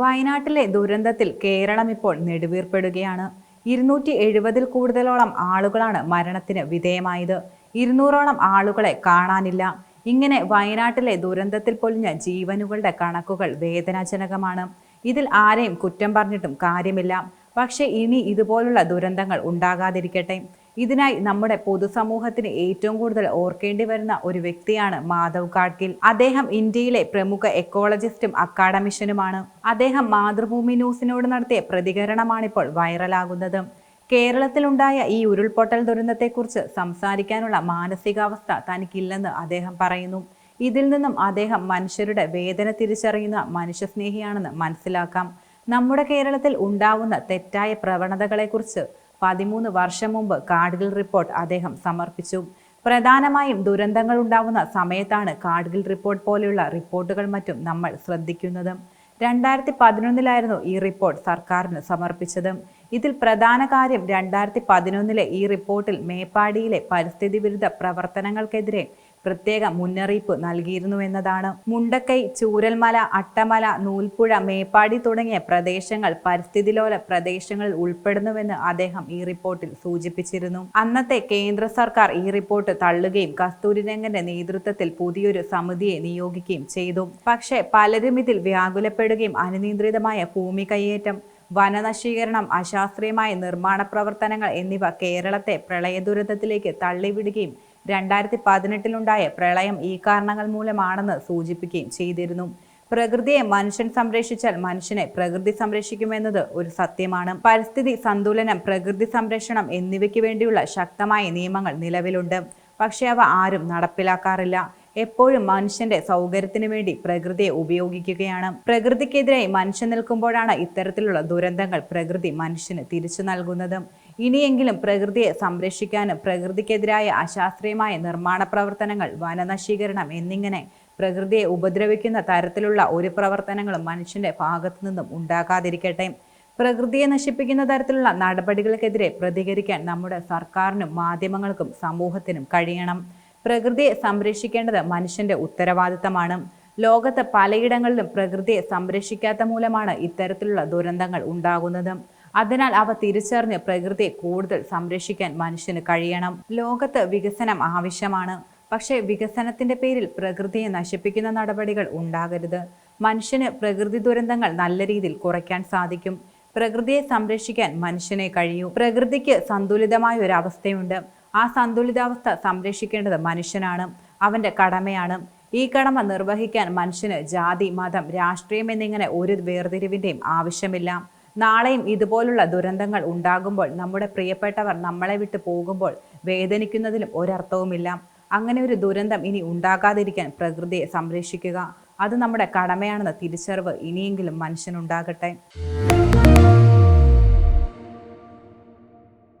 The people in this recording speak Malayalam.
വയനാട്ടിലെ ദുരന്തത്തിൽ കേരളം ഇപ്പോൾ നെടുവീർപ്പെടുകയാണ്. ഇരുന്നൂറ്റി എഴുപതിൽ കൂടുതലോളം ആളുകളാണ് മരണത്തിന് വിധേയമായത്. ഇരുന്നൂറോളം ആളുകളെ കാണാനില്ല. ഇങ്ങനെ വയനാട്ടിലെ ദുരന്തത്തിൽ പൊലിഞ്ഞ ജീവനുകളുടെ കണക്കുകൾ വേദനാജനകമാണ്. ഇതിൽ ആരെയും കുറ്റം പറഞ്ഞിട്ടും കാര്യമില്ല. പക്ഷേ ഇനി ഇതുപോലുള്ള ദുരന്തങ്ങൾ ഉണ്ടാകാതിരിക്കട്ടെ. ഇതിനായി നമ്മുടെ പൊതുസമൂഹത്തിന് ഏറ്റവും കൂടുതൽ ഓർക്കേണ്ടി വരുന്ന ഒരു വ്യക്തിയാണ് മാധവ് കാഡ്ഗിൽ. അദ്ദേഹം ഇന്ത്യയിലെ പ്രമുഖ എക്കോളജിസ്റ്റും അക്കാഡമിഷ്യനുമാണ് അദ്ദേഹം മാതൃഭൂമി ന്യൂസിനോട് നടത്തിയ പ്രതികരണമാണിപ്പോൾ വൈറലാകുന്നത്. കേരളത്തിലുണ്ടായ ഈ ഉരുൾപൊട്ടൽ ദുരന്തത്തെക്കുറിച്ച് സംസാരിക്കാനുള്ള മാനസികാവസ്ഥ തനിക്കില്ലെന്ന് അദ്ദേഹം പറയുന്നു. ഇതിൽ നിന്നും അദ്ദേഹം മനുഷ്യരുടെ വേദന തിരിച്ചറിയുന്ന മനുഷ്യസ്നേഹിയാണെന്ന് മനസ്സിലാക്കാം. നമ്മുടെ കേരളത്തിൽ ഉണ്ടാവുന്ന തെറ്റായ പ്രവണതകളെക്കുറിച്ച് പതിമൂന്ന് വർഷം മുമ്പ് കാഡ്ഗിൽ റിപ്പോർട്ട് അദ്ദേഹം സമർപ്പിച്ചു. പ്രധാനമായും ദുരന്തങ്ങൾ ഉണ്ടാവുന്ന സമയത്താണ് കാഡ്ഗിൽ റിപ്പോർട്ട് പോലെയുള്ള റിപ്പോർട്ടുകൾ മറ്റും നമ്മൾ ശ്രദ്ധിക്കുന്നത്. രണ്ടായിരത്തി പതിനൊന്നിലായിരുന്നു ഈ റിപ്പോർട്ട് സർക്കാരിന് സമർപ്പിച്ചത്. ഇതിൽ പ്രധാന കാര്യം രണ്ടായിരത്തി പതിനൊന്നിലെ ഈ റിപ്പോർട്ടിൽ മേപ്പാടിയിലെ പരിസ്ഥിതി വിരുദ്ധ പ്രവർത്തനങ്ങൾക്കെതിരെ പ്രത്യേക മുന്നറിയിപ്പ് നൽകിയിരുന്നു എന്നതാണ്. മുണ്ടക്കൈ ചൂരൽമല അട്ടമല നൂൽപ്പുഴ മേപ്പാടി തുടങ്ങിയ പ്രദേശങ്ങൾ പരിസ്ഥിതിലോല പ്രദേശങ്ങളിൽ ഉൾപ്പെടുന്നുവെന്ന് അദ്ദേഹം ഈ റിപ്പോർട്ടിൽ സൂചിപ്പിച്ചിരുന്നു. അന്നത്തെ കേന്ദ്ര സർക്കാർ ഈ റിപ്പോർട്ട് തള്ളുകയും കസ്തൂരിരംഗന്റെ നേതൃത്വത്തിൽ പുതിയൊരു സമിതിയെ നിയോഗിക്കുകയും ചെയ്തു. പക്ഷേ പലരും ഇതിൽ വ്യാകുലപ്പെടുകയും അനിയന്ത്രിതമായ ഭൂമി കയ്യേറ്റം വനനശീകരണം അശാസ്ത്രീയമായ നിർമ്മാണ പ്രവർത്തനങ്ങൾ എന്നിവ കേരളത്തെ പ്രളയദുരന്തത്തിലേക്ക് തള്ളിവിടുകയും രണ്ടായിരത്തി പതിനെട്ടിലുണ്ടായ പ്രളയം ഈ കാരണങ്ങൾ മൂലമാണെന്ന് സൂചിപ്പിക്കുകയും ചെയ്തിരുന്നു. പ്രകൃതിയെ മനുഷ്യൻ സംരക്ഷിച്ചാൽ മനുഷ്യനെ പ്രകൃതി സംരക്ഷിക്കുമെന്നത് ഒരു സത്യമാണ്. പരിസ്ഥിതി സന്തുലനം പ്രകൃതി സംരക്ഷണം എന്നിവയ്ക്ക് വേണ്ടിയുള്ള ശക്തമായ നിയമങ്ങൾ നിലവിലുണ്ട്. പക്ഷേ അവ ആരും നടപ്പിലാക്കാറില്ല. എപ്പോഴും മനുഷ്യന്റെ സൗകര്യത്തിന് വേണ്ടി പ്രകൃതിയെ ഉപയോഗിക്കുകയാണ്. പ്രകൃതിക്കെതിരായി മനുഷ്യൻ നിൽക്കുമ്പോഴാണ് ഇത്തരത്തിലുള്ള ദുരന്തങ്ങൾ പ്രകൃതി മനുഷ്യന് തിരിച്ചു നൽകുന്നത്. ഇനിയെങ്കിലും പ്രകൃതിയെ സംരക്ഷിക്കാനും പ്രകൃതിക്കെതിരായ അശാസ്ത്രീയമായ നിർമ്മാണ പ്രവർത്തനങ്ങൾ വനനശീകരണം എന്നിങ്ങനെ പ്രകൃതിയെ ഉപദ്രവിക്കുന്ന തരത്തിലുള്ള ഒരു പ്രവർത്തനങ്ങളും മനുഷ്യന്റെ ഭാഗത്തു നിന്നും ഉണ്ടാകാതിരിക്കട്ടെ. പ്രകൃതിയെ നശിപ്പിക്കുന്ന തരത്തിലുള്ള നടപടികൾക്കെതിരെ പ്രതികരിക്കാൻ നമ്മുടെ സർക്കാരിനും മാധ്യമങ്ങൾക്കും സമൂഹത്തിനും കഴിയണം. പ്രകൃതിയെ സംരക്ഷിക്കേണ്ടത് മനുഷ്യന്റെ ഉത്തരവാദിത്തമാണ്. ലോകത്ത് പലയിടങ്ങളിലും പ്രകൃതിയെ സംരക്ഷിക്കാത്ത മൂലമാണ് ഇത്തരത്തിലുള്ള ദുരന്തങ്ങൾ ഉണ്ടാകുന്നത്. അതിനാൽ അവ തിരിച്ചറിഞ്ഞ് പ്രകൃതിയെ കൂടുതൽ സംരക്ഷിക്കാൻ മനുഷ്യന് കഴിയണം. ലോകത്ത് വികസനം ആവശ്യമാണ്. പക്ഷേ വികസനത്തിന്റെ പേരിൽ പ്രകൃതിയെ നശിപ്പിക്കുന്ന നടപടികൾ ഉണ്ടാകരുത്. മനുഷ്യന് പ്രകൃതി ദുരന്തങ്ങൾ നല്ല രീതിയിൽ കുറയ്ക്കാൻ സാധിക്കും. പ്രകൃതിയെ സംരക്ഷിക്കാൻ മനുഷ്യനെ കഴിയൂ. പ്രകൃതിക്ക് സന്തുലിതമായ ഒരു അവസ്ഥയുണ്ട്. ആ സന്തുലിതാവസ്ഥ സംരക്ഷിക്കേണ്ടത് മനുഷ്യനാണ്. അവന്റെ കടമയാണ്. ഈ കടമ നിർവഹിക്കാൻ മനുഷ്യന് ജാതി മതം രാഷ്ട്രീയം എന്നിങ്ങനെ ഒരു വേർതിരിവിന്റെയും ആവശ്യമില്ല. നാളെയും ഇതുപോലുള്ള ദുരന്തങ്ങൾ ഉണ്ടാകുമ്പോൾ നമ്മുടെ പ്രിയപ്പെട്ടവർ നമ്മളെ വിട്ടു പോകുമ്പോൾ വേദനിക്കുന്നതിലും ഒരർത്ഥവുമില്ല. അങ്ങനെ ഒരു ദുരന്തം ഇനി ഉണ്ടാകാതിരിക്കാൻ പ്രകൃതിയെ സംരക്ഷിക്കുക. അത് നമ്മുടെ കടമയാണെന്ന തിരിച്ചറിവ് ഇനിയെങ്കിലും മനുഷ്യനുണ്ടാകട്ടെ.